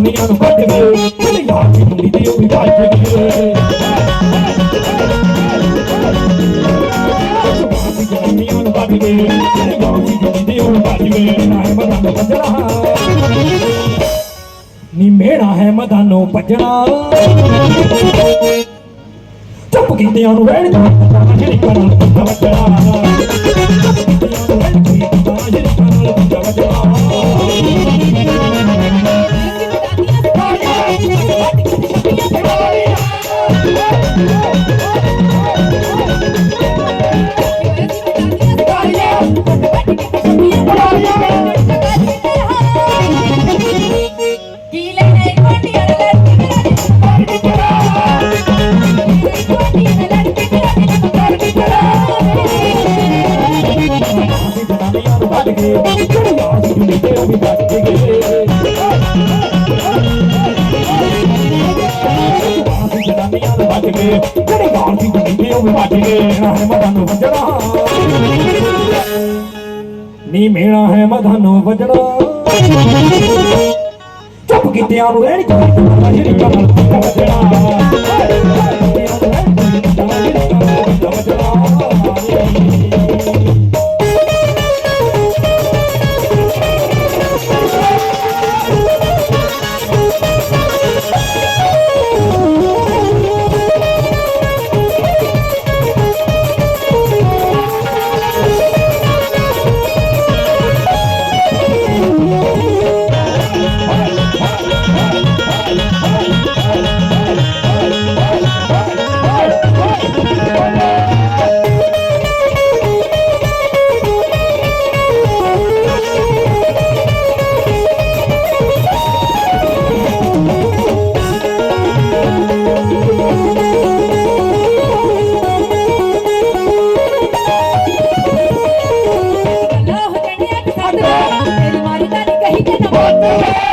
ਜਨਾਨੀਆਂ ਨੂੰ ਕੱਢ ਗਏ ਜਿਹੜੇ ਯਾਰ ਦੀ ਮੁੰਡੀ ਤੇ ਉਹ ਵੀ ਭੱਜ ਗਏ ਜਨਾਨੀਆਂ ਨੂੰ ਕੱਢ ਗਏ ਜਿਹੜੇ ਯਾਰ ਦੀ ਮੁੰਡੀ ਤੇ ਉਹ ਵੀ ਗਏ ਨਾ ਹੈ ਮਦਾਂ ਨੂੰ ਭੱਜਣਾ ਨੀ ਮੇੜਾ ਹੈ ਮਦਾਂ ਭੱਜਣਾ ਚੁੱਪ ਕੀਤਿਆਂ ਨੂੰ ਵਹਿਣ ਦਾ ਜਿਹੜੀ ਕਰਨ ਦਾ ਗਏ ਜਿਹੜੇ ਯਾਰ ਸੀ ਜੁੜੀ ਉਹ ਵੀ ਵੱਜ ਗਏ ਨਾ ਹੈ ਮਦਾਂ ਨੂੰ ਨੀ ਮੇਣਾ ਹੈ ਮਦਾਂ ਨੂੰ ਚੁੱਪ ਕੀਤਿਆਂ ਨੂੰ ਰਹਿਣੀ ਚਾਹੀਦੀ ਜਿਹੜੀ ਕਮਲ ਦਾ ਤੇ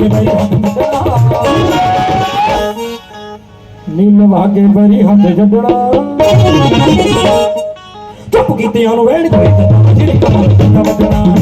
ਮੱਤੀ ਨੀ ਲਵਾ ਕੇ ਬਈ ਹੱਥ ਨੀ ਚੁੱਪ ਕੀਤੇ ਉਹਨੂੰ ਵੇੜ ਕੋਈ ਤਾਂ ਜਿਹੜੀ ਕਮਲ ਦਾ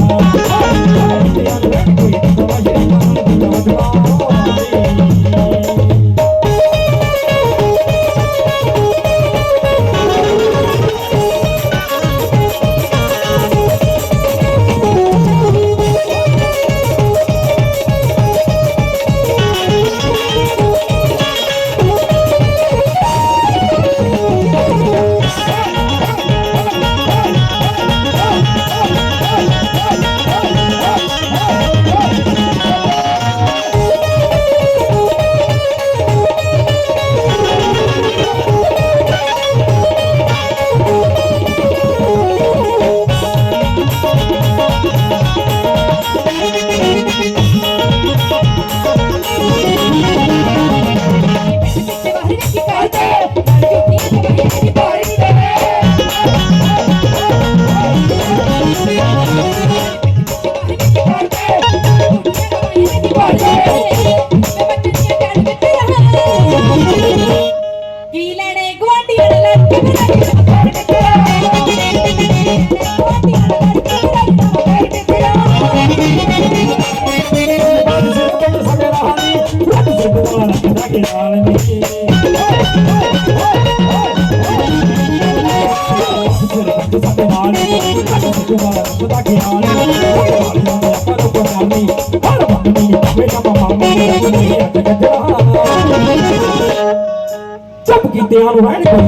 Chapki te alu hai ko.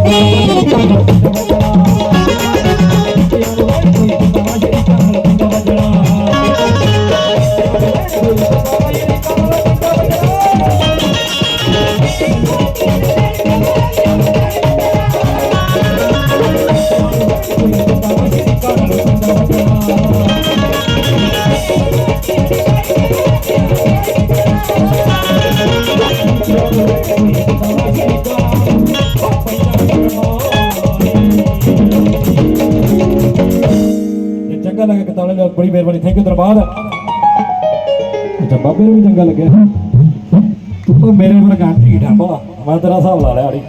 ਚੰਗਾ ਲੱਗਾ ਕਿਤਾਲੇ ਲੋਕ ਬੜੀ ਮਿਹਰਬਾਨੀ ਥੈਂਕ ਯੂ ਧੰਨਵਾਦ। ਅੱਛਾ, ਬਾਬੇ ਨੂੰ ਵੀ ਚੰਗਾ ਲੱਗਿਆ। ਤੂੰ ਤਾਂ ਮੇਰੇ ਵਰਗਾ ਢੀਠਾ ਭਲਾ ਮੈਂ ਤੇਰਾ ਹਿਸਾਬ ਲਾ ਲਿਆ ਅੜੀ